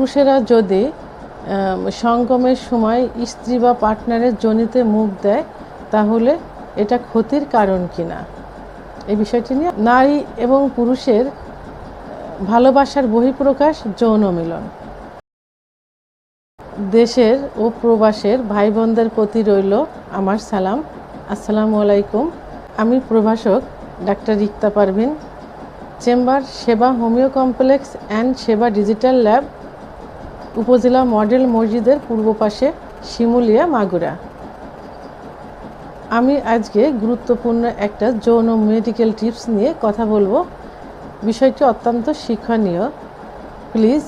পুরুষেরা যদি সঙ্গমের সময় স্ত্রী বা পার্টনারের জনিতে মুখ দেয়, তাহলে এটা ক্ষতির কারণ কিনা? এই বিষয়টি নিয়ে নারী এবং পুরুষের ভালোবাসার বহিঃপ্রকাশ যৌন মিলন। দেশের ও প্রবাসের ভাই বোনদের প্রতি রইল আমার সালাম। আসসালামু আলাইকুম। আমি প্রভাষক doctor Rikta Parvin. Chamber Seba homeo complex and Seba digital lab upazila model মসজিদের পূর্ব পাশে শিমুলিয়া মাগুরা। আমি আজকে গুরুত্বপূর্ণ একটা যৌন মেডিকেল টিপস নিয়ে কথা বলব। বিষয়টি অত্যন্ত শিক্ষণীয়। প্লিজ,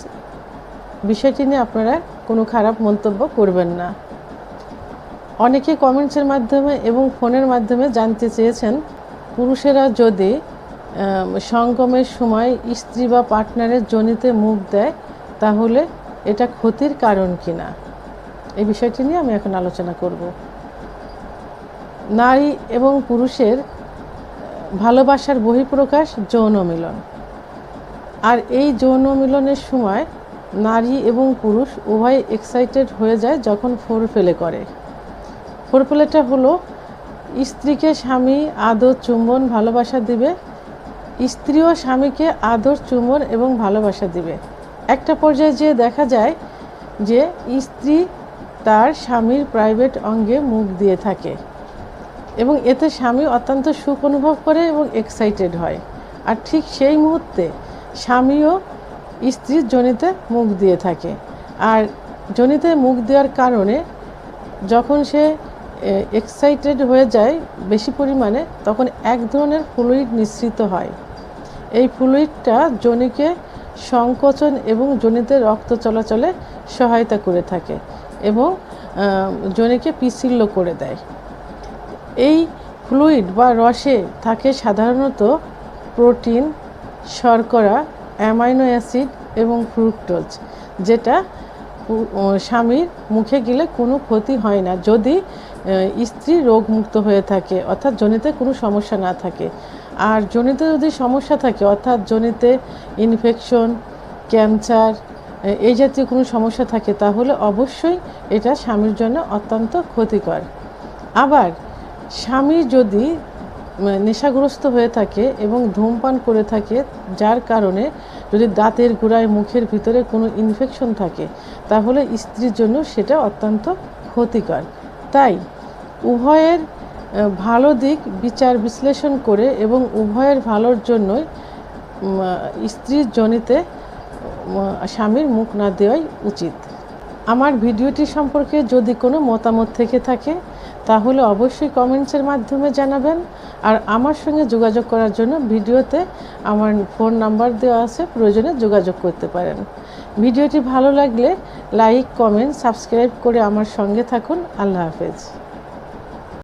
বিষয়টি নিয়ে আপনারা কোনো খারাপ মন্তব্য করবেন না। অনেকে কমেন্টসের মাধ্যমে এবং ফোনের মাধ্যমে জানতে চেয়েছেন, পুরুষেরা যদি সঙ্গমের সময় স্ত্রী বা পার্টনারের জনিতে মুখ দেয়, তাহলে এটা ক্ষতির কারণ কিনা? এই বিষয়টি নিয়ে আমি এখন আলোচনা করব। নারী এবং পুরুষের ভালোবাসার বহিঃপ্রকাশ যৌন মিলন। আর এই যৌন মিলনের সময় নারী এবং পুরুষ উভয় এক্সাইটেড হয়ে যায় যখন ফোর ফেলে করে। ফোর ফেলেটা হলো, স্ত্রীকে স্বামী আদর চুম্বন ভালোবাসা দিবে স্ত্রীও স্বামীকে আদর চুম্বন এবং ভালোবাসা দিবে। একটা পর্যায়ে যেয়ে দেখা যায় যে স্ত্রী তার স্বামীর প্রাইভেট অঙ্গে মুখ দিয়ে থাকে এবং এতে স্বামী অত্যন্ত সুখ অনুভব করে এবং এক্সাইটেড হয়। আর ঠিক সেই মুহূর্তে স্বামীও স্ত্রীর জনিতে মুখ দিয়ে থাকে। আর জনিতে মুখ দেওয়ার কারণে যখন সে এক্সাইটেড হয়ে যায় বেশি পরিমাণে, তখন এক ধরনের ফ্লুইড নিঃসৃত হয়। এই ফ্লুইডটা জনিকে সংকোচন এবং জনিতে রক্ত চলাচলে সহায়তা করে থাকে এবং জনিকে পিছিল্য করে দেয়। এই ফ্লুইড বা রসে থাকে সাধারণত প্রোটিন শর্করা অ্যামাইনো অ্যাসিড এবং ফ্রুক্টোজ যেটা স্বামীর মুখে গেলে কোনো ক্ষতি হয় না। যদি স্ত্রী রোগমুক্ত হয়ে থাকে অর্থাৎ জনিতে কোনো সমস্যা না থাকে আর জনিতে যদি সমস্যা থাকে, অর্থাৎ জনিতে ইনফেকশন ক্যান্সার এই জাতীয় কোনো সমস্যা থাকে, তাহলে অবশ্যই এটা স্বামীর জন্য অত্যন্ত ক্ষতিকর। আবার স্বামী যদি নেশাগ্রস্ত হয়ে থাকে এবং ধূমপান করে থাকে, যার কারণে যদি দাঁতের গোড়ায়, মুখের ভিতরে কোনো ইনফেকশন থাকে, তাহলে স্ত্রীর জন্য সেটা অত্যন্ত ক্ষতিকর। তাই উভয়ের ভালো দিক বিচার বিশ্লেষণ করে এবং উভয়ের ভালোর জন্যই স্ত্রীর জনিতে স্বামীর মুখ না দেওয়াই উচিত। আমার ভিডিওটি সম্পর্কে যদি কোনো মতামত থেকে থাকে, তাহলে অবশ্যই কমেন্টসের মাধ্যমে জানাবেন। আর আমার সঙ্গে যোগাযোগ করার জন্য ভিডিওতে আমার ফোন নাম্বার দেওয়া আছে, প্রয়োজনে যোগাযোগ করতে পারেন। ভিডিওটি ভালো লাগলে লাইক, কমেন্ট, সাবস্ক্রাইব করে আমার সঙ্গে থাকুন। আল্লাহ হাফেজ।